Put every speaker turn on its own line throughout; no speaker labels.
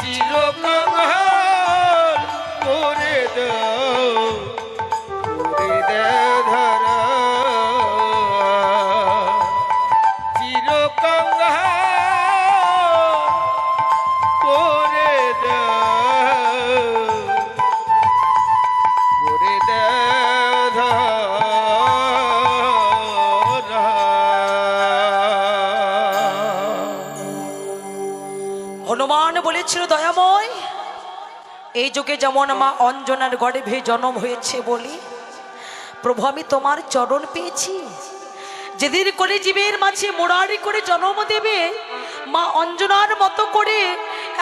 চিরকাল
এই যুগে যেমন মা অঞ্জনার গর্ভে জন্ম হয়েছে বলি, প্রভু, আমি তোমার চরণ পেয়েছি। যেদিন করে জীবের মাঝে মোড়ারি করে জন্ম দেবে, মা অঞ্জনার মতো করে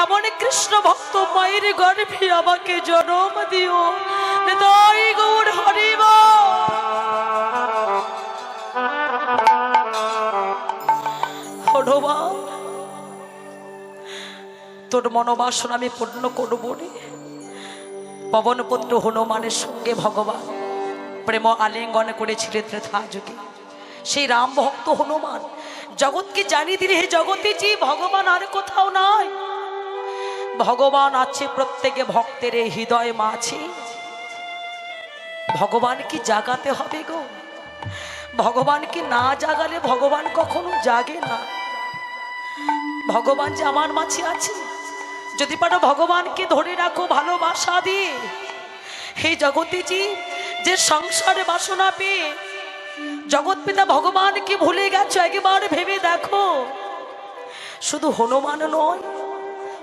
এমন কৃষ্ণ ভক্ত মায়ের গর্ভে আমাকে জন্ম দিও। গৌর হরিব। তোর মনোবাসনা আমি পূর্ণ করব পবনপুত্র হনুমানের সঙ্গে ভগবান প্রেম আলিঙ্গন করেছিলেন ত্রেথা যুগে সেই রাম ভক্ত হনুমান জগৎকে জানিয়ে দিলে হে জগতে যে ভগবান আর কোথাও নাই। ভগবান আছে প্রত্যেকে ভক্তের হৃদয় মাঝে। ভগবান কি জাগাতে হবে গো? ভগবান কি না জাগালে ভগবান কখনো জাগে না? ভগবান যে আমার মাঝে আছে যদি পারো ভগবানকে ধরে রাখো, ভালোবাসা দিয়ে। হে জগতে জি যে সংসারে বাসনা পেয়ে জগৎ পিতা ভগবানকে ভুলে গেছো, একবার ভেবে দেখো। শুধু হনুমান নয়,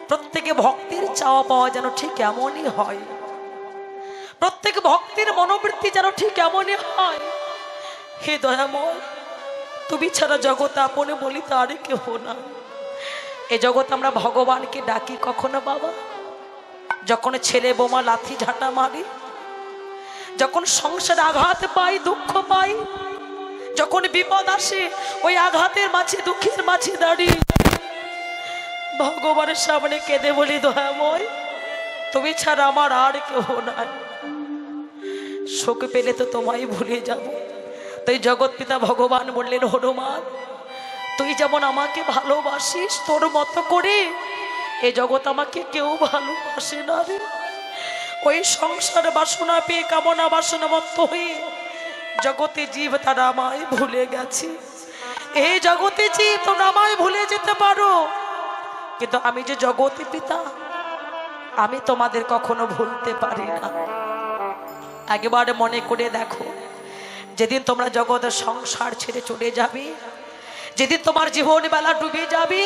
প্রত্যেকে ভক্তির চাওয়া পাওয়া যেন ঠিক এমনই হয়। প্রত্যেক ভক্তির মনোবৃত্তি যেন ঠিক এমনই হয়। হে দয়াময়, তুমি ছাড়া জগৎ আপনে বলি তার কেহ না এ জগৎ আমরা ভগবানকে ডাকি কখনো বাবা? যখন ছেলে বোমা লাথি ঝাঁটা মারি, যখন সংসারে আঘাত পাই, দুঃখ পাই, যখন বিপদ আসে, ওই আঘাতের মাঝে, দুঃখের মাঝে দাঁড়িয়ে ভগবানের সামনে কেঁদে বলি, দয়াময়, তুমি ছাড়া আমার আর কেউ নাই। শোক পেলে তো তোমায় ভুলে যাব। তাই জগৎ পিতা ভগবান বললেন, হনুমান তুই যেমন আমাকে ভালোবাসিস, তোর মতো করে এ জগৎ আমাকে কেউ ভালোবাসে না রে। ওই সংসার বাসনা পেয়ে কামনা বাসনা মত্ত হয়ে জগতে জীব তারা আমায় ভুলে গেছে। এই জগতে জীব তোমরা আমায় ভুলে যেতে পারো। কিন্তু আমি যে জগতে পিতা, আমি তোমাদের কখনো ভুলতে পারি না। একবারে মনে করে দেখো, যেদিন তোমরা জগতের সংসার ছেড়ে চলে যাবে যেদিন তোমার জীবন বেলা ডুবে যাবে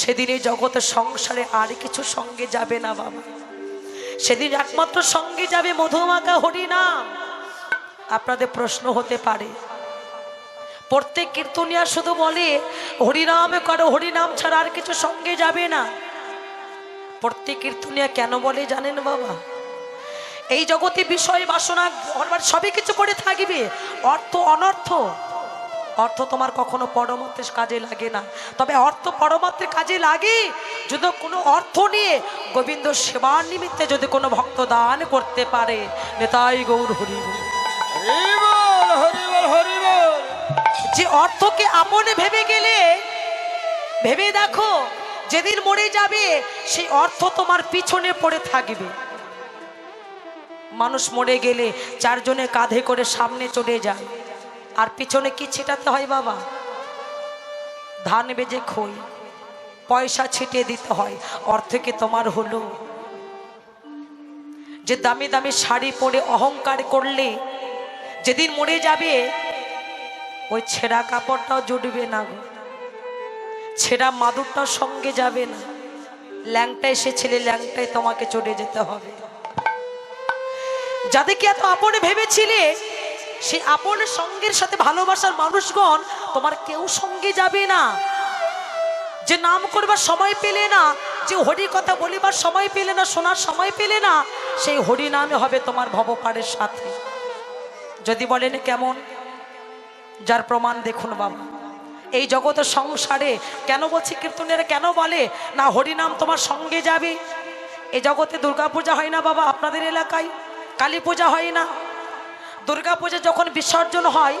সেদিন এই জগতের সংসারে আর কিছু সঙ্গে যাবে না বাবা। সেদিন একমাত্র সঙ্গে যাবে মধুমাকা হরিনাম আপনাদের প্রশ্ন হতে পারে, প্রত্যেক কীর্তনিয়া শুধু বলে, হরিনাম করো, হরিনাম ছাড়া আর কিছু সঙ্গে যাবে না। প্রত্যেক কীর্তনিয়া কেন বলে জানেন বাবা? এই জগতে বিষয়, বাসনা সবই কিছু করে থাকবে। অর্থ অনর্থ। অর্থ তোমার কখনো পরমাত্রের কাজে লাগে না। তবে অর্থ পরমাত্রের কাজে লাগে যদি কোনো অর্থ নিয়ে গোবিন্দ সেবার নিমিত্তে যদি কোনো ভক্ত দান করতে পারে। নেতাই গৌর হরি যে অর্থকে আপনে ভেবে গেলে ভেবে দেখো যেদিন মরে যাবে সেই অর্থ তোমার পিছনে পড়ে থাকবে। মানুষ মরে গেলে চারজনে কাঁধে করে সামনে চলে যায়। আর পিছনে কি ছিটাতে হয় বাবা? ধান বেজে খই পয়সা ছিটিয়ে দিতে হয় অর্থ কি তোমার হলো। যে দামি দামি শাড়ি পরে অহংকার করলে, যেদিন মরে যাবে, ওই ছেঁড়া কাপড়টাও জুটবে না গো। ছেঁড়া মাদুরটাও সঙ্গে যাবে না। ল্যাংটা এসেছিলে ল্যাংটায় তোমাকে চলে যেতে হবে। যাদেরকে এত আপনে ভেবেছিলে সেই আপন সঙ্গের সাথে ভালোবাসার মানুষগণ, তোমার কেউ সঙ্গে যাবে না। যে নাম করবার সময় পেলে না, যে হরি কথা বলিবার সময় পেলে না, শোনার সময় পেলে না, সেই হরি নামে হবে তোমার ভবপাড়ের সাথে। যদি বলেন কেমন? যার প্রমাণ দেখুন বাবা। এই জগতের সংসারে কেন বলছি কীর্তনের, কেন বলে? না হরিনাম তোমার সঙ্গে যাবে। এই জগতে দুর্গাপূজা হয় না বাবা, আপনাদের এলাকায়। কালী পূজা হয় না। দুর্গাপূজা যখন বিসর্জন হয়,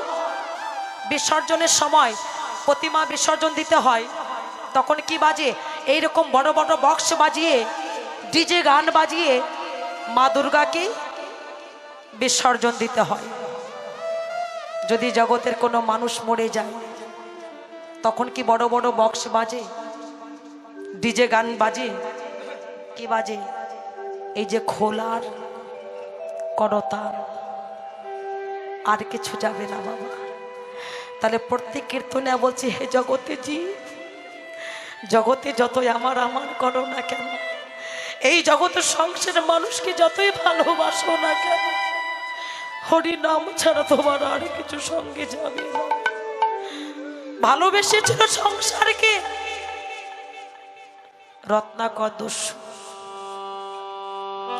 বিসর্জনের সময় প্রতিমা বিসর্জন দিতে হয়, তখন কি বাজে? এইরকম বড় বড় বক্স বাজিয়ে, ডিজে গান বাজিয়ে মা দুর্গাকে বিসর্জন দিতে হয়। যদি জগতের কোনো মানুষ মরে যায়, তখন কি বড় বড় বক্স বাজে? ডিজে গান বাজে? কি বাজে? এই যে খোলার করতাল। আর কিছু যাবে না, বাবা। তাহলে প্রত্যেক কীর্তনে বলছি, হে জগতে জি। জগতে যতই আমার আমার করো না কেন, এই জগতের সংসারের মানুষকে যতই ভালোবাসো না কেন, হরি নাম ছাড়া তোমার আর কিছু সঙ্গে যাবে না। ভালোবেসেছিল সংসারকে, রত্নাকর দস্যু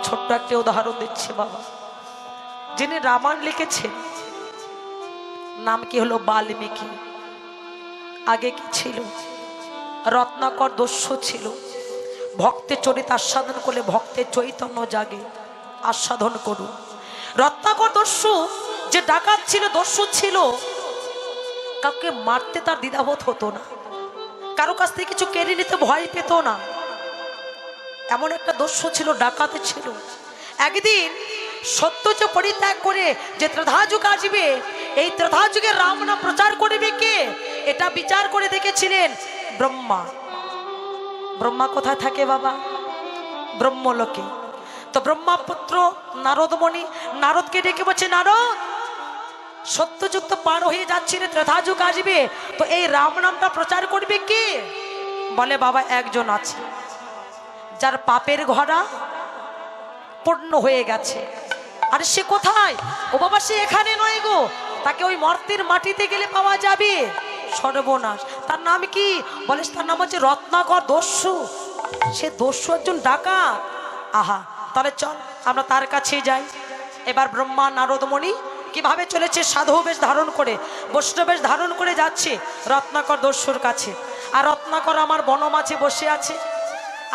ছোট্ট একটা উদাহরণ দিচ্ছে, বাবা। যিনি রামায়ণ লিখেছেন নাম কি হলো? বাল্মীকি। আগে কি ছিল? রত্নাকর দস্যু ছিল। ভক্তের চরিত আস্বাদন করলে ভক্তের চৈতন্য জাগে। আস্বাদন করুন রত্নাকর দস্যু যে ডাকাত ছিল, দস্যু ছিল, কাউকে মারতে তার দ্বিধাবোধ হতো না। কারও কাছ থেকে কিছু কেড়ে নিতে ভয় পেত না। এমন একটা দস্যু ছিল, ডাকাতে ছিল। একদিন সত্য যে পরিত্যাগ করে যে ত্রেধাযুগ আসবে এই ত্রেধাযুগে রাম নাম প্রচার করবে কে? এটা বিচার করে দেখেছিলেন ব্রহ্মা। ব্রহ্মা কোথায় থাকে বাবা? ব্রহ্মলোকে। তো ব্রহ্মা ব্রহ্মাপুত্র নারদমণি, নারদকে ডেকে বলছে, নারদ সত্যযুগ তো পার হয়ে যাচ্ছে রে ত্রেধাযুগ আসবে। তো এই রাম নামটা প্রচার করবে কে? বলে, বাবা, একজন আছে, যার পাপের ঘরা পূর্ণ হয়ে গেছে। আর সে কোথায়? ও বাবা, সে এখানে নয় গো। তাকে ওই মর্তের মাটিতে গেলে পাওয়া যাবে? সর্বনাশ। তার নাম কি? বলিস তার নাম হচ্ছে রত্নাকর দস্যু। সে দস্যু একজন ডাকা আহা, তাহলে চল, আমরা তার কাছে যাই। এবার ব্রহ্মা নারদমণি কীভাবে চলেছে সাধু বেশ ধারণ করে বৈষ্ণবেশ ধারণ করে যাচ্ছে রত্নাকর দস্যুর কাছে। আর রত্নাকর আমার বনমাঝে বসে আছে।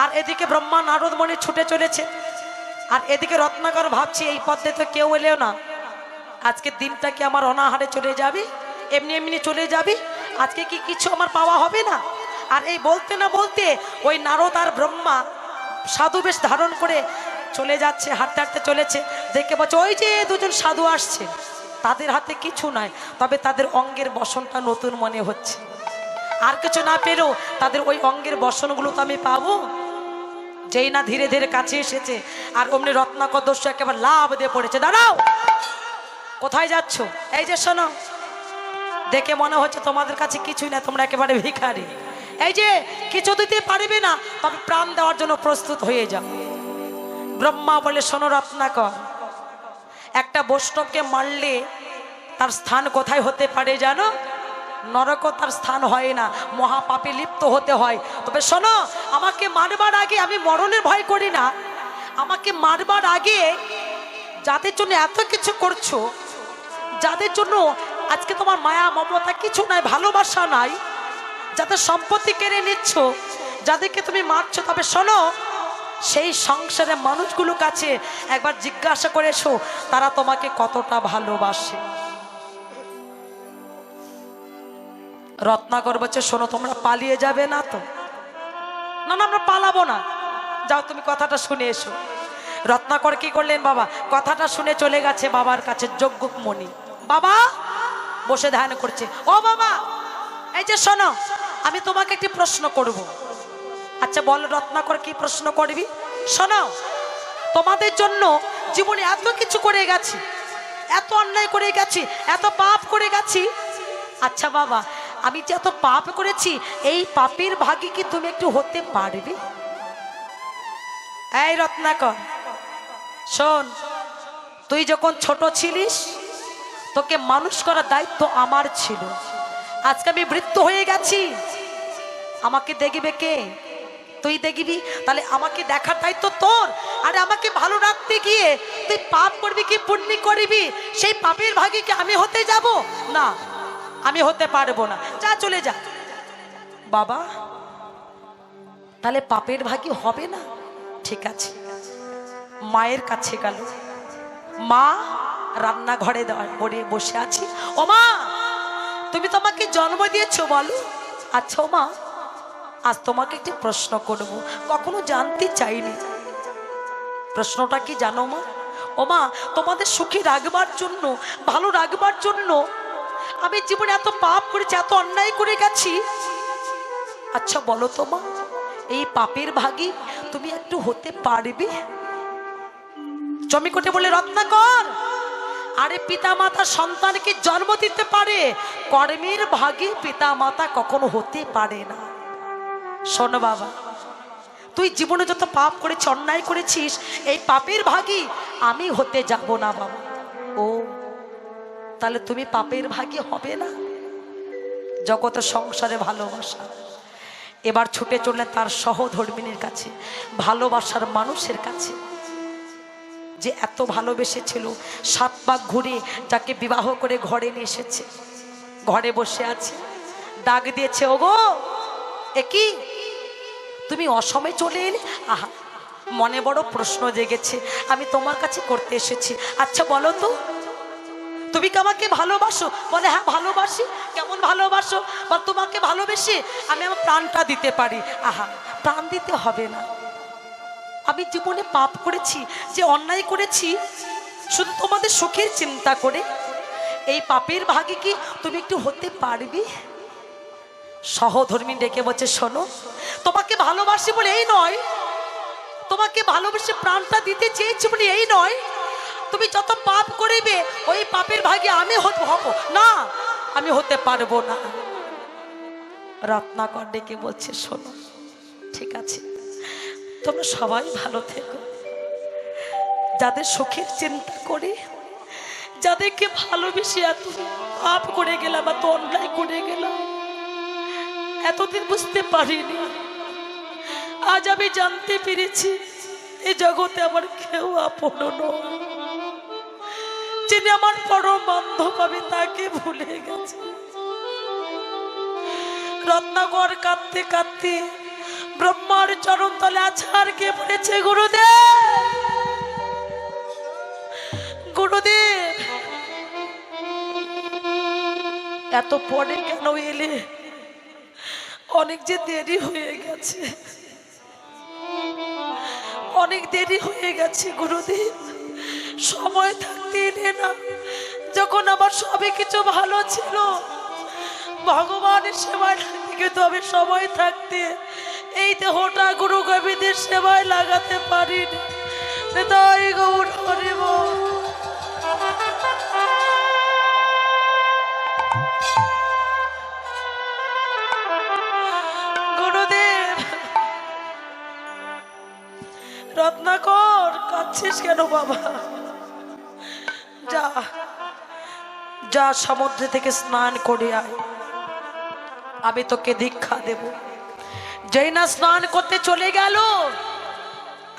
আর এদিকে ব্রহ্মা নারদমণি ছুটে চলেছে। আর এদিকে রত্নাকর ভাবছি, এই পথে তো কেউ এলেও না। আজকে দিনটা কি আমার অনাহারে চলে যাবে? এমনি এমনি চলে যাবে? আজকে কি কিছু আমার পাওয়া হবে না? আর এই বলতে না বলতে ওই নারদ আর ব্রহ্মা সাধু বেশ ধারণ করে চলে যাচ্ছে, হাঁটতে হাঁটতে চলেছে। দেখে বলছে, ওই যে দুজন সাধু আসছে। তাদের হাতে কিছু নাই, তবে তাদের অঙ্গের বসনটা নতুন মনে হচ্ছে। আর কিছু না পেলেও তাদের ওই অঙ্গের বসনগুলো তো আমি পাবো। যেই না ধীরে ধীরে কাছে এসেছে, আর অমনি রত্নাকর দস্যু একেবারে লাভ দিয়ে পড়েছে। দাঁড়াও! কোথায় যাচ্ছ? এই যে শোনো, দেখে মনে হচ্ছে তোমাদের কাছে কিছুই না, তোমরা একেবারে ভিখারি। এই যে, কিছু দিতে পারবে না, তবে প্রাণ দেওয়ার জন্য প্রস্তুত হয়ে যাও। ব্রহ্মা বলে, শোনো রত্নাকর, একটা বৈষ্ণবকে মারলে তার স্থান কোথায় হতে পারে জানো? নরকও তার স্থান হয় না, মহাপাপে লিপ্ত হতে হয়। তবে শোনো, আমাকে মারবার আগে আমি মরণের ভয় করি না। আমাকে মারবার আগে যাদের জন্য এত কিছু করছ যাদের জন্য আজকে তোমার মায়া, মমতা কিছু নাই, ভালোবাসা নাই, যাদের সম্পত্তি কেড়ে নিচ্ছ, যাদেরকে তুমি মারছো, তবে শোনো, সেই সংসারের মানুষগুলো কাছে একবার জিজ্ঞাসা করে এসো, তারা তোমাকে কতটা ভালোবাসে। রত্নাকর বলছে, শোনো, তোমরা পালিয়ে যাবে না তো। না না, আমরা পালাবো না। যাও, তুমি কথাটা শুনে এসো। রত্নাকর কি করলেন বাবা? কথাটা শুনে চলে গেছে বাবার কাছে যজ্ঞক মণি বাবা, বসে ধ্যান করছে। ও বাবা, এই যে শোনো, আমি তোমাকে একটি প্রশ্ন করব। আচ্ছা বল রত্নাকর, কি প্রশ্ন করবি? শোনো, তোমাদের জন্য জীবনে এত কিছু করে গেছি, এত অন্যায় করে গেছি, এত পাপ করে গেছি। আচ্ছা বাবা, আমি যে এত পাপ করেছি, এই পাপের ভাগে কি তুমি একটু হতে পারবে? এই রত্নাকর, শোন, তুই যখন ছোট ছিলিস তোকে মানুষ করার দায়িত্ব আমার ছিল। আজকে আমি বৃদ্ধ হয়ে গেছি। আমাকে দেখবে কে? তুই দেখবি? তাহলে আমাকে দেখার দায়িত্ব তোর। আরে আমাকে ভালো রাখতে গিয়ে তুই পাপ করবি কি পুণ্য করবি? সেই পাপের ভাগে কি আমি হতে যাব? না, আমি হতে পারব না। যা, চলে যা। বাবা, তাহলে পাপের ভাগি হবে না? ঠিক আছে। মায়ের কাছে গেল। মা রান্নাঘরে পরে বসে আছি। ও মা তুমি তোমাকে জন্ম দিয়েছ, বলো। আচ্ছা মা আজ তোমাকে একটি প্রশ্ন করব। কখনো জানতে চাইনি? প্রশ্নটা কি জানো মা ও মা তোমাদের সুখী রাখবার জন্য, ভালো রাখবার জন্য আমি জীবনে এত পাপ করেছি, এত অন্যায় করে গেছি। আচ্ছা বলো তো, মা, এই পাপের ভাগী তুমি একটু হতে পারবে? জমিকটে বলে, রত্নাকর! আরে পিতা মাতা সন্তানকে জন্ম দিতে পারে? কর্মের ভাগে পিতা মাতা কখনো হতে পারে না। শোনো বাবা, তুই জীবনে যত পাপ করেছিস অন্যায় করেছিস, এই পাপের ভাগী আমি হতে যাব না বাবা। ও, তাহলে তুমি পাপের ভাগী হবে না? জগতে সংসারে ভালোবাসা। এবার ছুটে চললেন তার সহধর্মিনীর কাছে, ভালোবাসার মানুষের কাছে। যে এত ভালোবেসেছিল। সাত পাক ঘুরে যাকে বিবাহ করে ঘরে নিয়ে এসেছে। ঘরে বসে আছে। ডাক দিয়েছে, ওগো একই তুমি অসময়ে চলে এলে? আহা, মনে বড় প্রশ্ন জেগেছে। আমি তোমার কাছে করতে এসেছি। আচ্ছা বলো তো, তুমি কি আমাকে ভালোবাসো? বলে হ্যাঁ ভালোবাসি। কেমন ভালোবাসো? বা তোমাকে ভালোবেসে আমি আমার প্রাণটা দিতে পারি? আহা, প্রাণ দিতে হবে না। আমি জীবনে পাপ করেছি, যে অন্যায় করেছি, শুধু তোমাদের সুখের চিন্তা করে। এই পাপের ভাগে কি তুমি একটু হতে পারবি? সহধর্মী ডেকে বলছে, শোনো, তোমাকে ভালোবাসি বলে এই নয়। তোমাকে ভালোবেসে প্রাণটা দিতে চেয়েছি বলে এই নয়। তুমি যত পাপ করিবে, ওই পাপের ভাগে আমি হব। না, আমি হতে পারব না। রত্নাকর ডেকে বলছে, শোনো, ঠিক আছে। তোমরা সবাই ভালো থেকো। যাদের সুখের চিন্তা করে, যাদেরকে ভালোবেসে এত পাপ করে গেলাম, এত অন্যায় করে গেলাম, এতদিন বুঝতে পারিনি। আজ আমি জানতে পেরেছি এই জগতে আমার কেউ আপন যিনি আমার পরম বান্ধব, আমি তাকে ভুলে গেছি। রত্নাকর কাঁদতে কাঁদতে ব্রহ্মার চরণ তলে আছাড় কে পড়েছে গুরুদেব? গুরুদেব! এত পরে কেন এলে? অনেক যে দেরি হয়ে গেছে। অনেক দেরি হয়ে গেছে, গুরুদেব। সময় থাকতে এলে না। যখন আমার সবে কিছু ভালো ছিল, ভগবানের সেবায় কিন্তু আমি সময় থাকতে এই দেহটা গুরু গোবিন্দের সেবায় লাগাতে পারিনি। তাই গৌর হরিব গুরুদেব, রত্নাকর, কাঁদছিস কেন বাবা? যা যা সমুদ্রে থেকে স্নান করে আয়। আমি তোকে দীক্ষা দেব। যেই না স্নান করতে চলে গেল,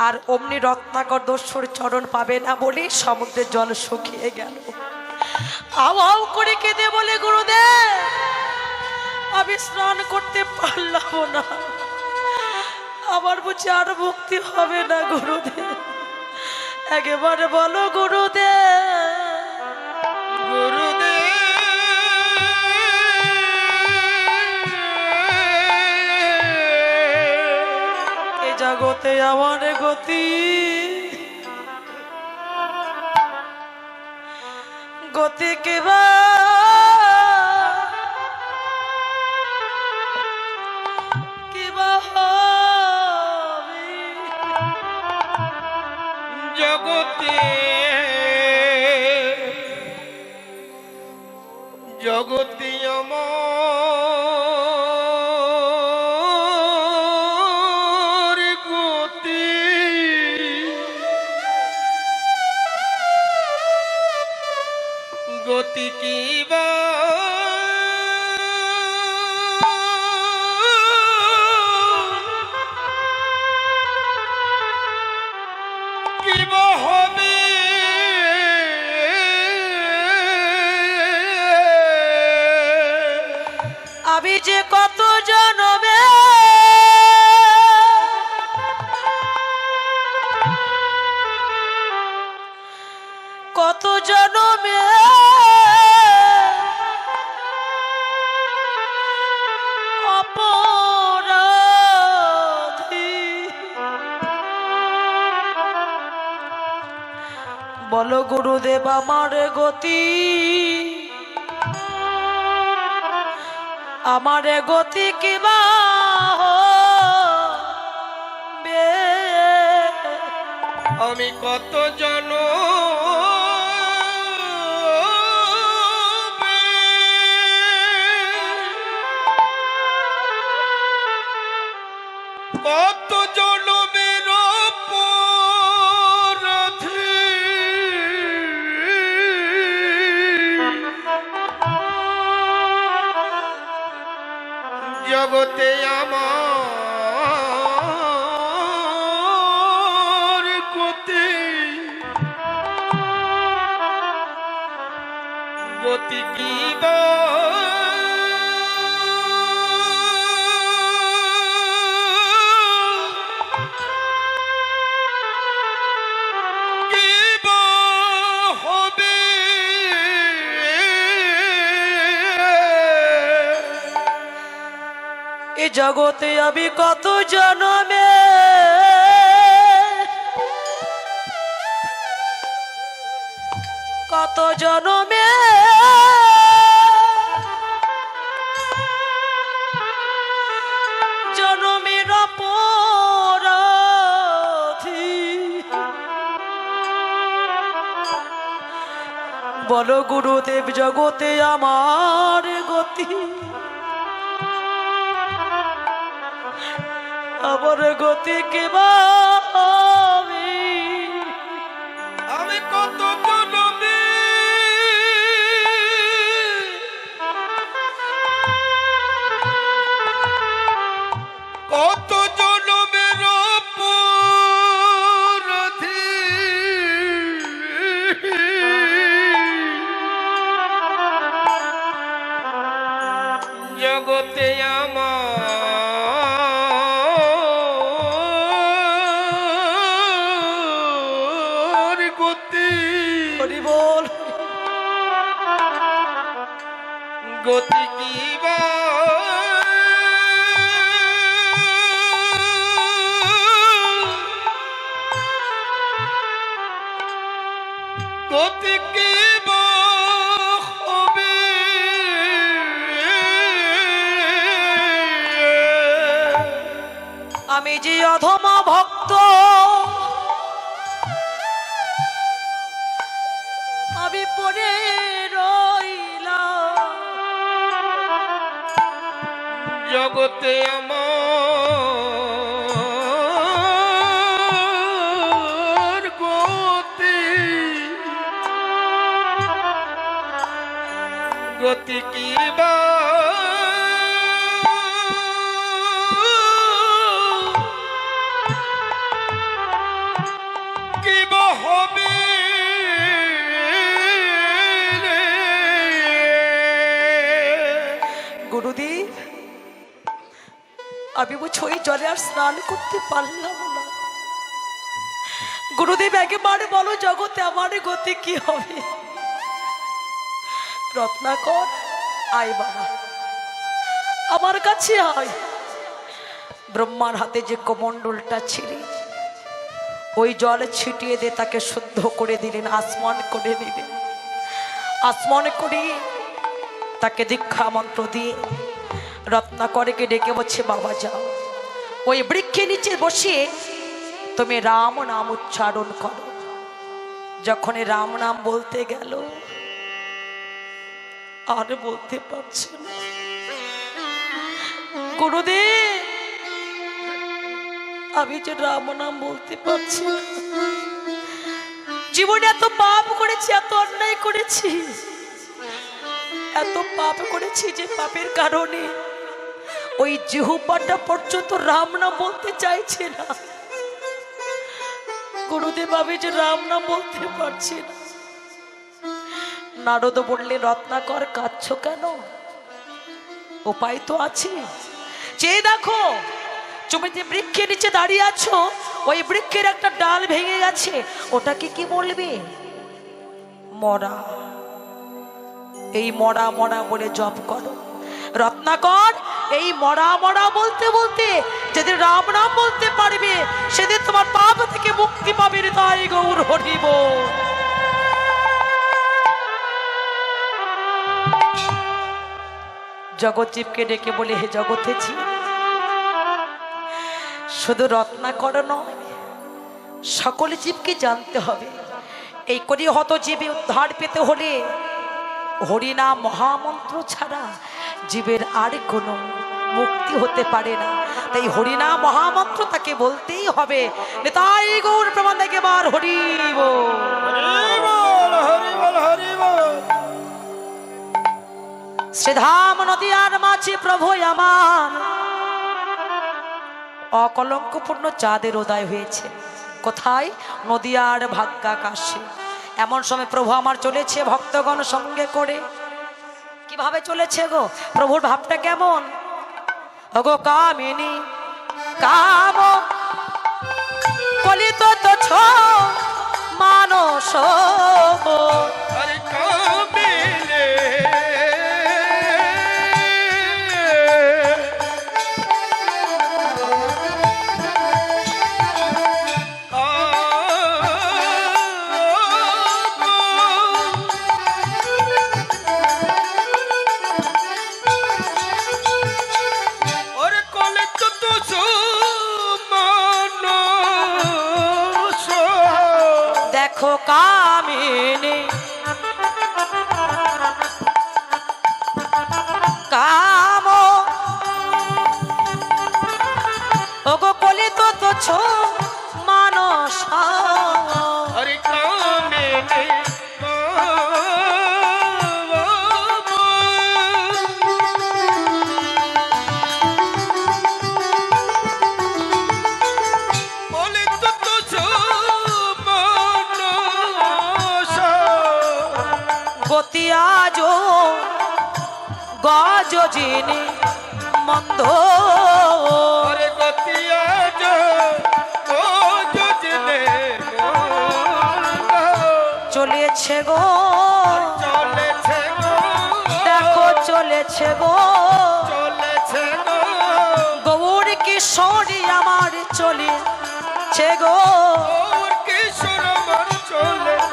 আর অমনি রত্নাকর দস্যুর চরণ পাবে না বলে সমুদ্রের জল শুকিয়ে গেল। আও আও করে কেঁদে বলে, গুরুদেব, আমি স্নান করতে পারলাম না। আমার বুঝি আর মুক্তি হবে না, গুরুদেব। একেবারে বলো, গুরুদেব জগতে আমার গতি। গতি কিবা গুরুদেব আমার গতি আমার গতি কিবা?
আমি কত জন জগতে আমার
এ জগতে আমি কত জনমে? কত জনমে? জনমের অপরাধী। বলো গুরুদেব জগতে আমার গতি। আমার গতি কেবা?
জগতে আমার গতি। গতি কি বা
আমি বুঝি ওই জলে আর স্নান করতে পারলাম না। গুরুদেব একেবারে বলো, জগতে আমার গতি কি হবে? রত্নাকর আয় বাবা আমার কাছে আয়। ব্রহ্মার হাতে যে কমণ্ডলটা ছিঁড়ে, ওই জল ছিটিয়ে দিয়ে তাকে শুদ্ধ করে দিলেন, আসমান করে নিলেন। আসমান করিয়ে তাকে দীক্ষা মন্ত্র দিয়ে রত্নাকরকে ডেকে বলছে, বাবা যাও। ওই বৃক্ষে নিচে বসে তুমি রাম নাম উচ্চারণ করো। যখন রাম নাম বলতে গেল, আর বলতে পারছে না। গুরুদেব, আমি যে রাম নাম বলতে পারছি। জীবনে এত পাপ করেছি, এত অন্যায় করেছি, এত পাপ করেছি যে পাপের কারণে ওই জিহুপাটা পর্যন্ত রাম নাম বলতে চাইছে না। গুরুদেব, আমি যে রাম নাম বলতে পারছি না। নারদ বললে, রত্নাকর, কাঁদছ কেন? উপায় তো আছে। চেয়ে দেখো, তুমি যে বৃক্ষের নিচে দাঁড়িয়ে আছো, ওই বৃক্ষের একটা ডাল ভেঙে গেছে, ওটাকে কি বলবে? মরা। এই মরা মরা বলে জপ করো। রত্নাকর এই মরা মরা বলতে বলতে যেদিন রাম রাম বলতে পারবে, সেদিন তোমার পাপ থেকে মুক্তি পাবে তাই গৌর হরিব। জগৎজীবকে ডেকে বলে, হে জগতে শুধু রত্না কর সকল জীবকে জানতে হবে। এই করি হত জীবী উদ্ধার পেতে হলে হরিনাম মহামন্ত্র ছাড়া জীবের আর কোনো মুক্তি হতে পারে না। তাই হরিনাম মহামন্ত্র তাকে বলতেই হবে তাই গৌর প্রমাণ থেকে বার হরিব।
বল হরি
নদীয়ার মাঝে প্রভু আমার। অকলঙ্কপূর্ণ চাঁদের উদয় হয়েছে। কোথায়? নদীয়ার ভাগ্যাকাশে। এমন সময় প্রভু আমার চলেছে, ভক্তগণ সঙ্গে করে। কীভাবে চলেছে গো? প্রভুর ভাবটা কেমন? গো কামিনী, কাম। কলিত তো ছ, মানস গতি আজ গজ জিনি মন্দ। চলেছে গো।
চলেছে গো।
দেখো চলেছে গো।
চলেছে গো।
গৌর কিশোরী আমার চলেছে গো।
কিশোর আমার চলেছে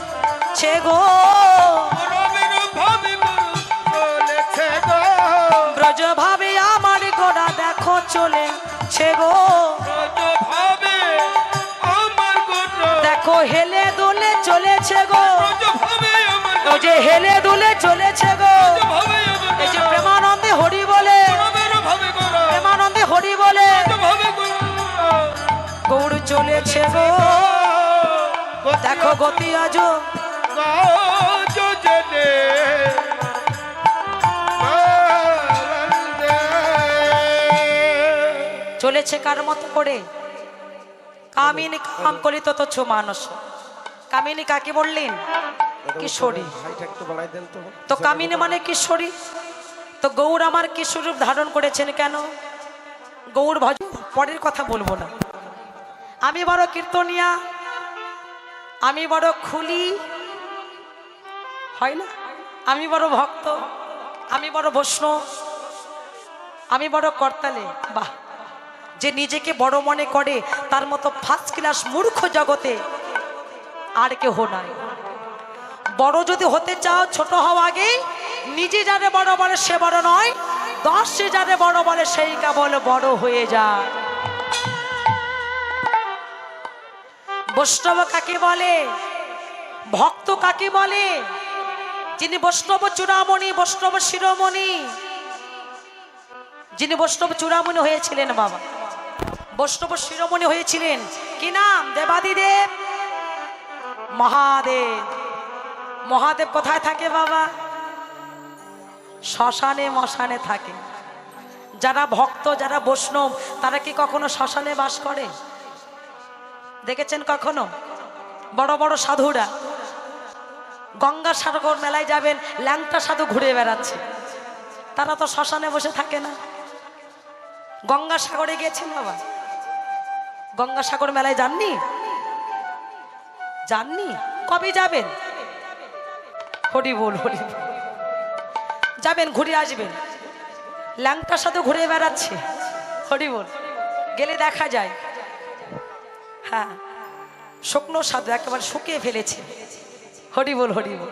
চলেছে গো। ব্রজ ভাবে আমার গোড়া দেখো চলেছে গো। দেখো হেলে দুলে চলেছে গো। যে হেলে দুলে চলেছে গো। গতি আজ চলেছে কার মতো করে? কামিনী কাম করি তত ছো মানুষ। কামিনী কাকে বললেন? কিশোরী। তো কামিনী মানে কিশোরী? তো গৌর আমার কিশোর রূপ ধারণ করেছেন কেন? গৌর ভজ পরের কথা বলব না। আমি বড় কীর্তনিয়া। আমি বড় খুলি। হয় না? আমি বড় ভক্ত। আমি বড় বৈষ্ণব আমি বড় কর্তালে। বাহ। যে নিজেকে বড় মনে করে, তার মতো ফার্স্ট ক্লাস মূর্খ জগতে আর কেহ নাই। বড় যদি হতে চাও, ছোট হওয়া আগে। নিজে যারে বড় বলে সে বড় নয়, দশে যারে বড় বলে সেই কেবল বড় হয়ে যায়। বৈষ্ণব কাকে বলে? ভক্ত কাকে বলে? যিনি বৈষ্ণব চূড়ামণি, বৈষ্ণব শিরোমণি। যিনি বৈষ্ণব চূড়ামণি হয়েছিলেন বাবা। বৈষ্ণব শিরোমণি হয়েছিলেন। কি নাম? দেবাদিদেব? মহাদেব। মহাদেব কোথায় থাকে বাবা? শ্মশানে, মশানে থাকে। যারা ভক্ত, যারা বৈষ্ণব, তারা কি কখনো শ্মশানে বাস করে? দেখেছেন কখনো? বড় বড় সাধুরা। গঙ্গা সাগর মেলায় যাবেন, ল্যাংটা সাধু ঘুরে বেড়াচ্ছে। তারা তো শ্মশানে বসে থাকে না। গঙ্গা সাগরে গিয়েছেন বাবা? গঙ্গা সাগর মেলায় যাননি? যাননি? কবে যাবেন? হরি বল, হরি যাবেন, ঘুরে আসবেন। ল্যাংটার সাথে ঘুরে বেড়াচ্ছে। হরি বল, গেলে দেখা যায়। হ্যাঁ। শুকনো সাধু একেবারে শুকিয়ে ফেলেছে। হরি বল হরি বল।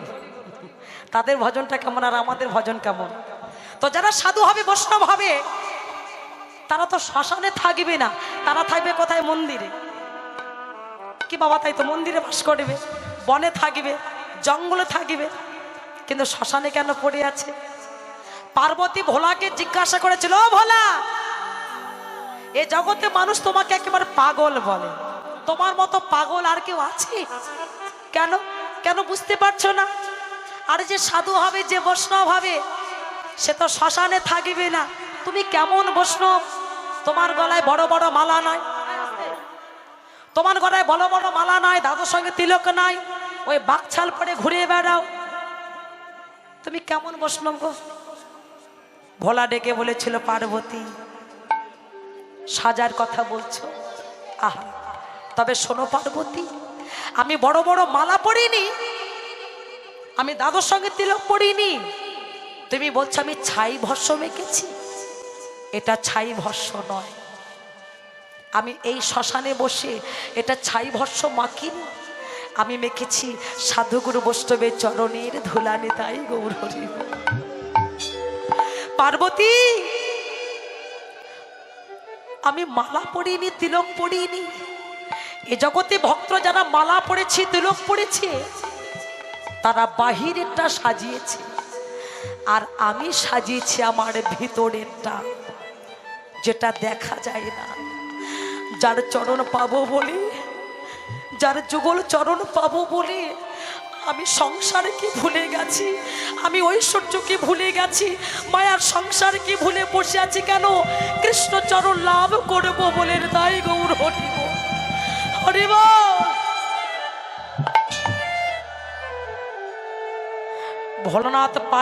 তাদের ভজনটা কেমন আর আমাদের ভজন কেমন? তো যারা সাধু হবে, বৈষ্ণব হবে, তারা তো শ্মশানে থাকবে না। তারা থাকবে কোথায়? মন্দিরে। কি বাবা, তাই তো মন্দিরে বাস করবে। বনে থাকবে, জঙ্গলে থাকবে। কিন্তু শ্মশানে কেন পড়ে আছে? পার্বতী ভোলাকে জিজ্ঞাসা করেছিল ভোলা, এ জগতে মানুষ তোমাকে একেবারে পাগল বলে। তোমার মতো পাগল আর কেউ আছে? কেন? কেন বুঝতে পারছ না? আর যে সাধু হবে, যে বৈষ্ণব হবে, সে তো শ্মশানে থাকবে না। তুমি কেমন বৈষ্ণব? তোমার গলায় বড় বড় মালা নয়। তোমার গলায় বড় বড় মালা নাই দাদুর সঙ্গে তিলক নাই। ওই বাকছাল পরে ঘুরে বেড়াও। তুমি কেমন বৈষ্ণব গো? ভোলা ডেকে বলেছিল, পার্বতী, সাজার কথা বলছো? আহা। তবে শোনো পার্বতী, আমি বড় বড় মালা পরিনি, আমি দাদুর সঙ্গে তিলক পরিনি। তুমি বলছো আমি ছাই ভস্য মেখেছি, এটা ছাই ভস্য নয়। আমি এই শ্মশানে বসে এটা ছাই ভস্য মাখিনি, আমি মেখেছি সাধুগুরু বৈষ্ণবের চরণের ধুলানে, তাই গৌর পার্বতী, আমি মালা পরিনি, তিলক পরিনি এ জগতে ভক্ত যারা মালা পড়েছে, তিলক পড়েছে, তারা বাহিরেরটা সাজিয়েছে। আর আমি সাজিয়েছি আমার ভিতরেরটা, যেটা দেখা যায় না। যার চরণ পাবো বলে, যার যুগল চরণ পাবো বলে, আমি সংসারকে ভুলে গেছি, আমি ঐশ্বর্যকে ভুলে গেছি, মায়ার সংসারকে ভুলে বসে আছি কেন? কৃষ্ণ চরণ লাভ করব বলে তাই গৌর হরিব। ভোলনাথ পার